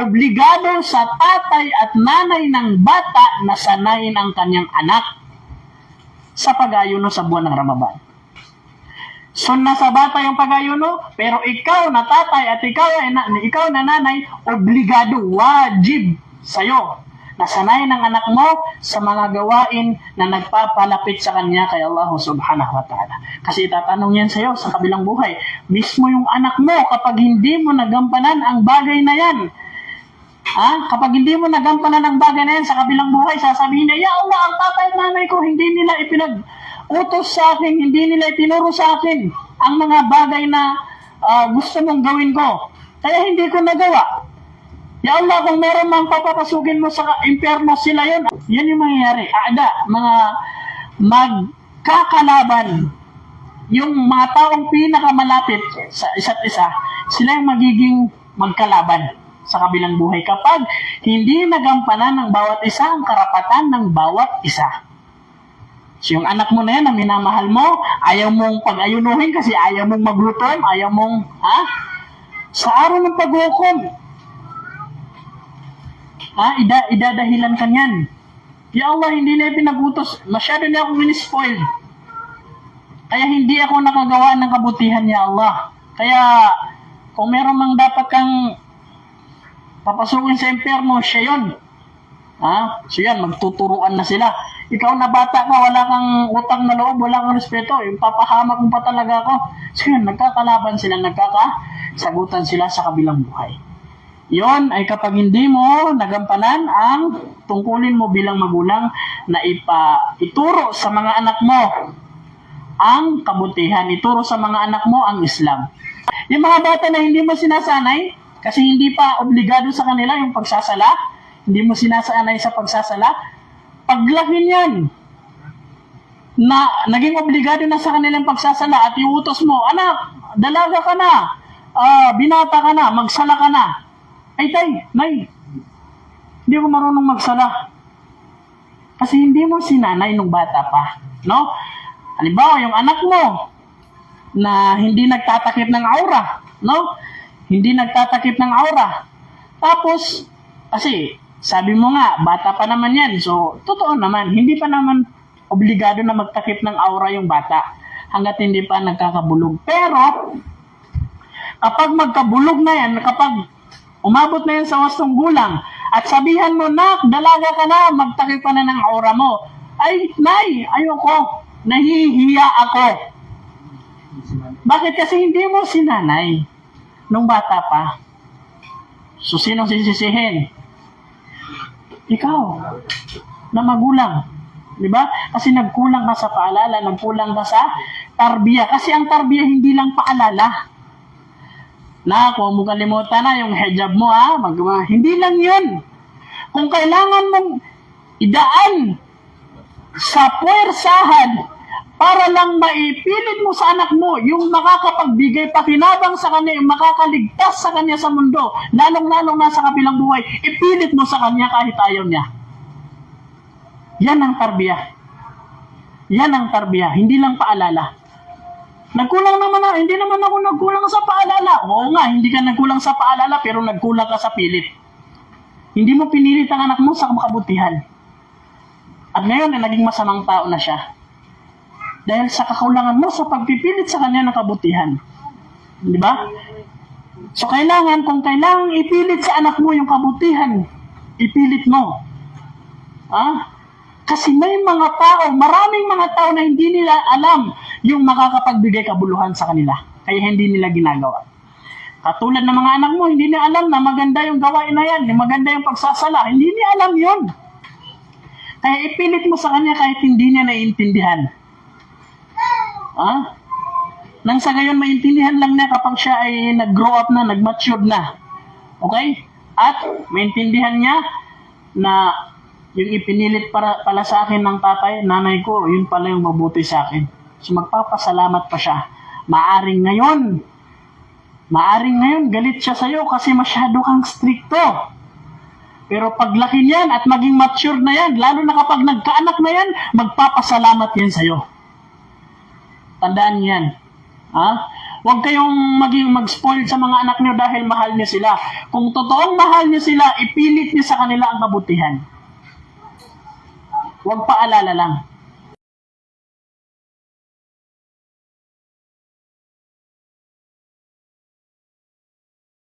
obligado sa tatay at nanay ng bata na sanayin ang kanyang anak sa pag-ayuno sa buwan ng Ramadan. So nasa bata yung pag-ayuno, pero ikaw na tatay at ikaw, ay na, ikaw na nanay, obligado, wajib sa'yo na sanayin ang anak mo sa mga gawain na nagpapalapit sa kanya kay Allah subhanahu wa ta'ala. Kasi itatanong yan sa'yo sa kabilang buhay. Mismo yung anak mo, kapag hindi mo nagampanan ang bagay na yan, Ha? Kapag hindi mo nagampanan ang bagay na yan sa kabilang buhay, sasabihin niya, Ya Allah, ang tatay at nanay ko, hindi nila ipinag-utos sa akin, hindi nila itinuro sa akin ang mga bagay na ah, gusto mong gawin ko. Kaya hindi ko nagawa. Ya Allah, kung meron mang papapasukin mo sa impyerno sila yun, yan yung mangyayari. Ada, mga magkakalaban. Yung mga taong pinakamalapit sa isa't isa, sila yung magiging magkalaban sa kabilang buhay kapag hindi nagampanan ng bawat isa ang karapatan ng bawat isa. So yung anak mo na yan na minamahal mo, ayaw mong pag-ayunuhin kasi ayaw mong maglutom, ayaw mong, ha? Sa araw ng paghukom, ha? Ida, idadahilan ka niyan. Ya Allah, hindi na pinagutos. Masyado na ako minispoiled. Kaya hindi ako nakagawa ng kabutihan ya Allah. Kaya kung meron mang dapat kang papasukin sa impyerno, siya yun. Ha? So yan, magtuturuan na sila. Ikaw na bata ka, wala kang utang na loob, wala kang respeto. Yung papahamak mo pa talaga ako. So yan, nagkakalaban sila, nagkakasagutan sila sa kabilang buhay. Yon ay kapag hindi mo nagampanan ang tungkulin mo bilang magulang na ipa sa mga anak mo ang kabutihan, ituro sa mga anak mo ang Islam. Yung mga bata na hindi mo sinasanay, kasi hindi pa obligado sa kanila yung pagsasala, hindi mo sinasanay sa pagsasala, paglaki niyan, na naging obligado na sa kanilang pagsasala at iutos mo, anak, dalaga ka na, ah, binata ka na, magsala ka na. Ay, tay, nay, hindi ako marunong magsala. Kasi hindi mo sinanay nung bata pa. No? Halimbawa, yung anak mo na hindi nagtatakip ng aura. No? Hindi nagtatakip ng aura. Tapos, kasi, sabi mo nga, bata pa naman yan. So, totoo naman, hindi pa naman obligado na magtakip ng aura yung bata hanggat hindi pa nagkakabulog. Pero, kapag magkabulog na yan, kapag umabot na yan sa wastong gulang, at sabihan mo, nak, dalaga ka na, magtakip ka na ng aura mo. Ay, nay, ayoko, nahihiya ako. Bakit? Kasi hindi mo sinanay nung bata pa. So, sinong sisisihin? Ikaw, na magulang. Di ba? Kasi nagkulang ka sa paalala, nagkulang ka sa tarbiya. Kasi ang tarbiya hindi lang paalala. Na, kung mo kalimutan na yung hijab mo, ha? Mag, hindi lang yun. Kung kailangan mong idaan sa puwersahan para lang maipilit mo sa anak mo yung makakapagbigay pakinabang sa kanya, yung makakaligtas sa kanya sa mundo, lalong-lalong na sa kabilang buhay, ipilit mo sa kanya kahit ayaw niya. Yan ang tarbiya. Yan ang tarbiya, hindi lang paalala. Nagkulang naman na, hindi naman ako nagkulang sa paalala. Oo nga, hindi ka nagkulang sa paalala, pero nagkulang ka sa pilit. Hindi mo pinilit ang anak mo sa makabutihan. At ngayon, ay naging masamang tao na siya. Dahil sa kakulangan mo sa pagpipilit sa kanya ng kabutihan. Di ba? So, kailangan, kung kailangan ipilit sa anak mo yung kabutihan, ipilit mo. Ah? Kasi may mga tao, maraming mga tao na hindi nila alam yung makakapagbigay kabuluhan sa kanila. Kaya hindi nila ginagawa. Katulad ng mga anak mo, hindi nila alam na maganda yung gawain na yan, maganda yung pagsasala. Hindi niya alam yon. Kaya ipilit mo sa kanya kahit hindi niya naiintindihan. Ah? Nang sa gayon, maintindihan lang niya kapag siya ay nag-grow up na, nag-matured na. Okay? At maintindihan niya na yung ipinilit para, pala sa akin ng tatay, nanay ko, yun pala yung mabuti sa akin. So magpapasalamat pa siya. Maaring ngayon, maaring ngayon, galit siya sa'yo kasi masyado kang stricto. Pero paglaki niyan at maging mature na yan, lalo na kapag nagkaanak na yan, magpapasalamat yan sa'yo. Tandaan niyan. Ha? Huwag kayong maging mag-spoil sa mga anak nyo dahil mahal nyo sila. Kung totoong mahal nyo sila, ipilit nyo sa kanila ang kabutihan. Huwag paalala lang.